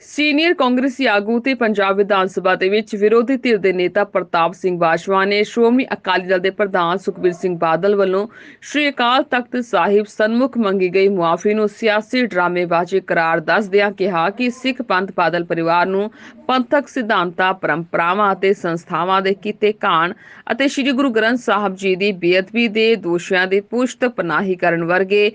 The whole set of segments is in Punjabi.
ਸੀਨੀਅਰ ਕਾਂਗਰਸੀ ਆਗੂ ਤੇ ਪੰਜਾਬ ਵਿਧਾਨ ਸਭਾ ਦੇ ਵਿੱਚ ਵਿਰੋਧੀ ਧਿਰ ਦੇ ਨੇਤਾ ਪ੍ਰਤਾਪ ਸਿੰਘ ਬਾਜਵਾ ਨੇ ਸ਼੍ਰੋਮਣੀ ਅਕਾਲੀ ਦਲ ਦੇ ਪ੍ਰਧਾਨ ਸੁਖਬੀਰ ਸਿੰਘ ਬਾਦਲ ਵੱਲੋਂ ਸ਼੍ਰੀ ਅਕਾਲ ਤਖਤ ਸਾਹਿਬ ਸਨਮੁਖ ਮੰਗੀ ਗਈ ਮੁਆਫੀ ਨੂੰ ਸਿਆਸੀ ਡਰਾਮੇਬਾਜ਼ੀ ਕਰਾਰ ਦੱਸਦਿਆਂ ਕਿਹਾ ਕਿ ਸਿੱਖ ਪੰਥ ਬਾਦਲ ਪਰਿਵਾਰ ਨੂੰ ਪੰਥਕ ਸਿਧਾਂਤਾਂ, ਪਰੰਪਰਾਵਾਂ ਅਤੇ ਸੰਸਥਾਵਾਂ ਦੇ ਕੀਤੇ ਘਾਣ ਅਤੇ ਸ੍ਰੀ ਗੁਰੂ ਗ੍ਰੰਥ ਸਾਹਿਬ ਜੀ ਦੀ ਬੇਅਦਬੀ ਦੇ ਦੋਸ਼ੀਆਂ ਦੀ ਪੁਸ਼ਤ ਪਨਾਹੀ ਕਰਨ ਵਰਗੇ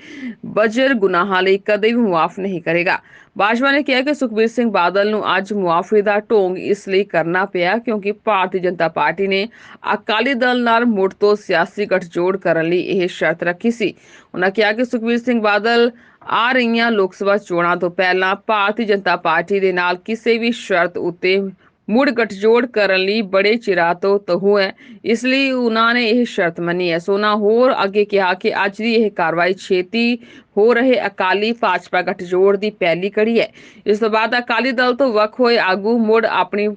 ਬਜਰ ਗੁਨਾਹਾਂ ਲਈ ਕਦੇ ਵੀ ਮੁਆਫ ਨਹੀਂ ਕਰੇਗਾ। ਬਾਜਵਾ ਨੇ ਕਿਹਾ ਕਿ ਸੁਖਬੀਰ ਸਿੰਘ ਬਾਦਲ ਨੂੰ ਅੱਜ ਮੁਆਫੀ ਦਾ ਢੋਂਗ ਇਸ ਲਈ ਕਰਨਾ ਪਿਆ ਕਿਉਂਕਿ ਭਾਰਤੀ ਜਨਤਾ ਪਾਰਟੀ ਨੇ ਅਕਾਲੀ ਦਲ ਨਾਲ ਮੁੜ ਤੋਂ ਸਿਆਸੀ ਗੱਠਜੋੜ ਕਰਨ ਲਈ ਇਹ ਸ਼ਰਤ ਰੱਖੀ ਸੀ। ਉਹਨਾਂ ਕਿਹਾ ਕਿ ਸੁਖਬੀਰ ਸਿੰਘ ਬਾਦਲ ਆ ਰਹੀਆਂ ਲੋਕ ਸਭਾ ਚੋਣਾਂ ਤੋਂ ਪਹਿਲਾਂ ਭਾਰਤੀ ਜਨਤਾ ਪਾਰਟੀ ਦੇ ਨਾਲ ਕਿਸੇ ਵੀ ਸ਼ਰਤ ਉੱਤੇ ਮੁੜ ਗਠਜੋੜ ਕਰਨ ਲਈ ਬੜੇ ਚਿਰਾਂ ਤੋਂ ਤਹੂ ਹੈ। ਇਸ ਲਈ ਉਹਨਾਂ ਨੇ ਇਹ ਸ਼ਰਤ ਮੰਨੀ ਹੈ। ਸੋ ਉਹਨਾਂ ਹੋਰ ਅੱਗੇ ਕਿਹਾ ਕਿ ਅੱਜ ਦੀ ਇਹ ਕਾਰਵਾਈ ਛੇਤੀ ਹੋ ਰਹੇ ਅਕਾਲੀ ਭਾਜਪਾ ਗਠਜੋੜ ਦੀ ਪਹਿਲੀ ਕੜੀ ਹੈ। ਇਸ ਤੋਂ ਬਾਅਦ ਅਕਾਲੀ ਦਲ ਤੋਂ ਵੱਖ ਹੋਏ ਆਗੂ ਮੁੜ ਆਪਣੀ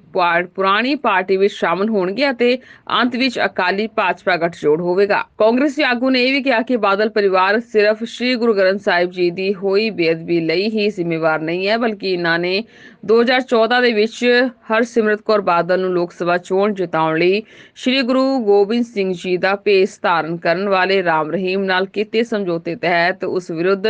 ਪੁਰਾਣੀ ਪਾਰਟੀ ਵਿੱਚ ਸ਼ਾਮਲ ਹੋਣਗੇ ਅਤੇ ਅੰਤ ਵਿੱਚ ਅਕਾਲੀ ਭਾਜਪਾ ਗੱਠਜੋੜ ਹੋਵੇਗਾ। ਕਾਂਗਰਸੀ ਆਗੂ ਨੇ ਇਹ ਵੀ ਕਿਹਾ ਕਿ ਬਾਦਲ ਪਰਿਵਾਰ ਸਿਰਫ ਸ੍ਰੀ ਗੁਰੂ ਗ੍ਰੰਥ ਸਾਹਿਬ ਜੀ ਦੀ ਹੋਈ ਬੇਅਦਬੀ ਲਈ ਹੀ ਜ਼ਿੰਮੇਵਾਰ ਨਹੀਂ ਹੈ, ਬਲਕਿ ਇਹਨਾਂ ਨੇ 2014 ਦੇ ਵਿੱਚ ਹਰਸਿਮਰਤ ਕੌਰ ਬਾਦਲ ਨੂੰ ਲੋਕ ਸਭਾ ਚੋਣ ਜਿਤਾਉਣ ਲਈ ਸ੍ਰੀ ਗੁਰੂ ਗੋਬਿੰਦ ਸਿੰਘ ਜੀ ਦਾ ਭੇਸ ਧਾਰਨ ਕਰਨ ਵਾਲੇ ਰਾਮ ਰਹੀਮ ਨਾਲ ਕੀਤੇ ਸਮਝੌਤੇ ਤਹਿਤ ਉਸ ਵਿਰੁੱਧ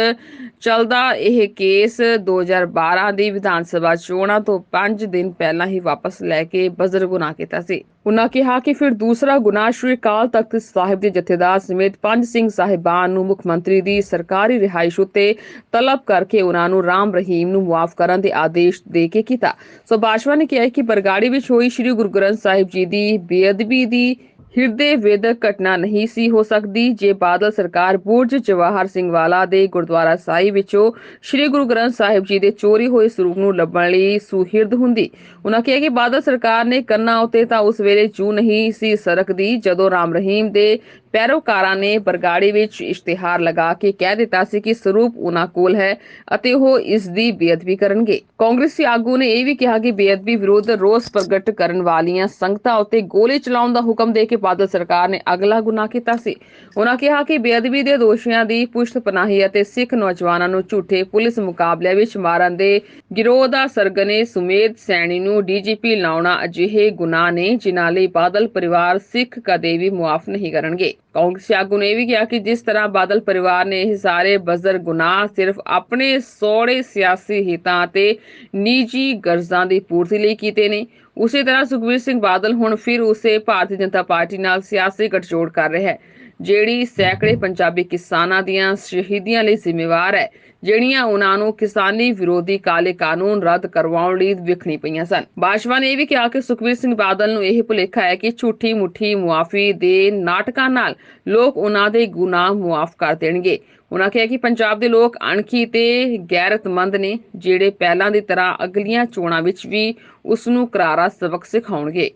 ਚੱਲਦਾ ਇਹ ਕੇਸ 2012 ਦੀ ਵਿਧਾਨ ਸਭਾ ਚੋਣਾਂ ਤੋਂ 5 ਦਿਨ ਪਹਿਲਾਂ ਹੀ ਵਾਪਸ ਲੈ ਕੇ ਬਜ਼ਰ ਗੁਨਾਹ ਕੀਤਾ ਸੀ। ਉਨ੍ਹਾਂ ਕਿਹਾ ਕਿ ਫਿਰ ਦੂਸਰਾ ਗੁਨਾਹ ਸ਼੍ਰੀ ਅਕਾਲ ਤਖਤ ਸਾਹਿਬ ਦੇ ਜਥੇਦਾਰ ਸਮੇਤ ਪੰਜ ਸਿੰਘ ਸਾਹਿਬਾਨ ਨੂੰ ਮੁੱਖ ਮੰਤਰੀ ਦੀ ਸਰਕਾਰੀ ਰਿਹਾਇਸ਼ ਉਤੇ ਤਲਬ ਕਰਕੇ ਉਹਨਾਂ ਨੂੰ ਰਾਮ ਰਹੀਮ ਨੂੰ ਮੁਆਫ ਕਰਨ ਦੇ ਆਦੇਸ਼ ਦੇ ਕੇ ਕੀਤਾ। ਸੋ ਬਾਜਵਾ ਨੇ ਕਿਹਾ ਕਿ ਬਰਗਾੜੀ ਵਿੱਚ ਹੋਈ ਸ੍ਰੀ ਗੁਰੂ ਗ੍ਰੰਥ ਸਾਹਿਬ ਜੀ ਦੀ ਬੇਅਦਬੀ ਦੀ ਹਿਰਦੇ ਵੇਦਕ ਘਟਨਾ ਨਹੀਂ ਸੀ ਹੋ ਸਕਦੀ, ਜੇ ਬਾਦਲ ਸਰਕਾਰ ਬੁਰਜ ਜਵਾਹਰ ਸਿੰਘ ਵਾਲਾ ਦੇ ਗੁਰਦੁਆਰਾ ਸਾਹਿਬ ਵਿੱਚੋਂ ਸ੍ਰੀ ਗੁਰੂ ਗ੍ਰੰਥ ਸਾਹਿਬ ਜੀ ਦੇ ਚੋਰੀ ਹੋਏ ਸਰੂਪ ਨੂੰ ਲੱਭਣ ਲਈ ਸੁਹਿਰਦ ਹੁੰਦੀ। ਉਹਨਾਂ ਕਿਹਾ ਕਿ ਬਾਦਲ ਸਰਕਾਰ ਨੇ ਕੰਨਾਂ ਉਤੇ ਤਾਂ ਉਸ ਵੇਲੇ ਜੂ ਨਹੀਂ ਸੀ ਸਰਕਦੀ, ਜਦੋਂ ਰਾਮ ਰਹੀਮ ਦੇ ਪੈਰੋਕਾਰਾਂ ਨੇ ਬਰਗਾੜੀ ਵਿੱਚ ਇਸ਼ਤਿਹਾਰ ਲਗਾ ਕੇ ਕਹਿ ਦਿੱਤਾ ਸੀ ਕਿ ਸਰੂਪ ਉਹਨਾਂ ਕੋਲ ਹੈ ਅਤੇ ਉਹ ਇਸ ਦੀ ਬੇਅਦਬੀ ਕਰਨਗੇ। ਕਾਂਗਰਸੀ ਆਗੂ ਨੇ ਇਹ ਵੀ ਕਿਹਾ ਕਿ ਬੇਅਦਬੀ ਵਿਰੁੱਧ ਰੋਸ ਪ੍ਰਗਟ ਕਰਨ ਵਾਲੀਆਂ ਸੰਗਤਾਂ ਉੱਤੇ ਗੋਲੀ ਚਲਾਉਣ ਦਾ ਹੁਕਮ ਦੇ ਕੇ ਬਾਦਲ ਸਰਕਾਰ ਨੇ ਅਗਲਾ ਗੁਨਾਹ ਕੀਤਾ ਸੀ। ਉਹਨਾਂ ਕਿਹਾ ਕਿ ਬੇਅਦਬੀ ਦੇ ਦੋਸ਼ੀਆਂ ਦੀ ਪੁਸ਼ਤ ਪਨਾਹੀ ਅਤੇ ਸਿੱਖ ਨੌਜਵਾਨਾਂ ਨੂੰ ਝੂਠੇ ਪੁਲਿਸ ਮੁਕਾਬਲੇ ਵਿੱਚ ਮਾਰਨ ਦੇ ਗਿਰੋਹ ਦਾ ਸਰਗਨੇ ਸੁਮੇਧ ਸੈਣੀ ਨੂੰ ਡੀਜੀਪੀ ਲਾਉਣਾ ਅਜਿਹੇ ਗੁਨਾਹ ਨੇ ਜਿਨ੍ਹਾਂ ਲਈ ਬਾਦਲ ਪਰਿਵਾਰ ਸਿੱਖ ਕਦੇ ਵੀ ਮੁਆਫ ਨਹੀਂ ਕਰਨਗੇ। ਕਾਂਗਰਸੀ ਆਗੂ ਨੇ ਇਹ ਵੀ ਕਿਹਾ ਕਿ ਜਿਸ ਤਰ੍ਹਾਂ ਬਾਦਲ ਪਰਿਵਾਰ ਨੇ ਇਹ ਸਾਰੇ ਬਜ਼ਰ ਗੁਨਾਹ ਸਿਰਫ ਆਪਣੇ ਸੋੜੇ ਸਿਆਸੀ ਹਿੱਤਾਂ ਤੇ ਨਿੱਜੀ ਗਰਜ਼ਾਂ ਦੀ ਪੂਰਤੀ ਲਈ ਕੀਤੇ ਨੇ। ਉਸੇ ਤਰ੍ਹਾਂ ਸੁਖਬੀਰ ਸਿੰਘ ਬਾਦਲ ਹੁਣ ਫਿਰ ਉਸੇ ਭਾਰਤੀ ਜਨਤਾ ਪਾਰਟੀ ਨਾਲ ਸਿਆਸੀ ਗਠਜੋੜ ਕਰ ਰਿਹਾ ਹੈ। ਜਿਹੜੀ ਸੈਂਕੜੇ ਪੰਜਾਬੀ ਕਿਸਾਨਾਂ ਦੀਆਂ ਸ਼ਹੀਦੀਆਂ ਲਈ ਜ਼ਿੰਮੇਵਾਰ ਹੈ, ਜਿਹੜੀਆਂ ਉਹਨਾਂ ਨੂੰ ਕਿਸਾਨੀ ਵਿਰੋਧੀ ਕਾਲੇ ਕਾਨੂੰਨ ਰੱਦ ਕਰਵਾਉਣ ਲਈ ਵਿਖਣੀ ਪਈਆਂ ਸਨ। ਬਾਜਵਾ ਨੇ ਇਹ ਵੀ ਕਿਹਾ ਕਿ ਸੁਖਬੀਰ ਸਿੰਘ ਬਾਦਲ ਨੂੰ ਇਹ ਭੁਲੇਖਾ ਹੈ ਕਿ ਝੂਠੀ ਮੁੱਠੀ ਮੁਆਫੀ ਦੇ ਨਾਟਕਾਂ ਨਾਲ ਲੋਕ ਉਹਨਾਂ ਦੇ ਗੁਨਾਹ ਮੁਆਫ ਕਰ ਦੇਣਗੇ। ਉਹਨਾਂ ਕਿਹਾ ਕਿ ਪੰਜਾਬ ਦੇ ਲੋਕ ਅਣਖੀ ਤੇ ਗੈਰਤਮੰਦ ਨੇ, ਜਿਹੜੇ ਪਹਿਲਾਂ ਦੀ ਤਰ੍ਹਾਂ ਅਗਲੀਆਂ ਚੋਣਾਂ ਵਿੱਚ ਵੀ ਉਸ ਨੂੰ ਕਰਾਰਾ ਸਬਕ ਸਿਖਾਉਣਗੇ।